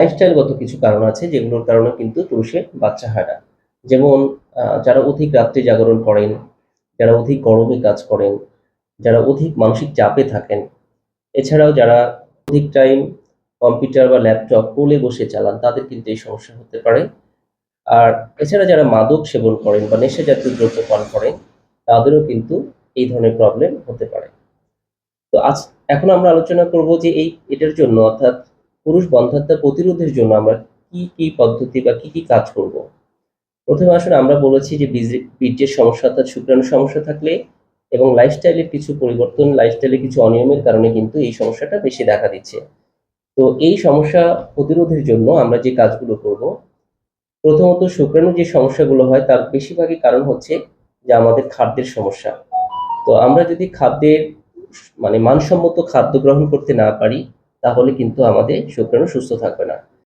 লাইফস্টাইলগত কিছু কারণ আছে, যেগুলোর কারণে কিন্তু পুরুষের বাচ্চা হয় না। যেমন যারা অধিক রাত্রি জাগরণ করেন, যারা অধিক গরমে কাজ করেন, যারা অধিক মানসিক চাপে থাকেন, এছাড়াও যারা অধিক টাইম কম্পিউটার বা ল্যাপটপ কোলে বসে চালান, তাদের কিন্তু এই সমস্যা হতে পারে। আর এছাড়া যারা মাদক সেবন করেন বা নেশা জাতীয় দ্রব্য পান করেন, তাদেরও কিন্তু এই ধরনের প্রবলেম হতে পারে। তো আজ, এখন আমরা আলোচনা করব যে এই, এটার জন্য অর্থাৎ পুরুষ বন্ধাত্বা প্রতিরোধের জন্য আমরা কি কি পদ্ধতি বা কি কি কাজ করব? প্রথমে আসলে আমরা বলেছি যে বীর্যের সমস্যা অর্থাৎ শুক্রাণু সমস্যা থাকলে এবং লাইফস্টাইলের কিছু পরিবর্তন লাইফস্টাইলের কিছু অনিয়মের কারণে কিন্তু এই সমস্যাটা বেশি দেখা দিচ্ছে। তো এই সমস্যা প্রতিরোধের জন্য আমরা যে কাজগুলো করব, প্রথমত শুক্রাণু যে সমস্যাগুলো হয় তার বেশিরভাগই কারণ হচ্ছে যে আমাদের খাদ্যের সমস্যা। তো আমরা যদি খাদ্যের মানে মানসম্মত খাদ্য গ্রহণ করতে না পারি তাহলে কিন্তু আমাদের শুক্রাণু সুস্থ থাকবে না।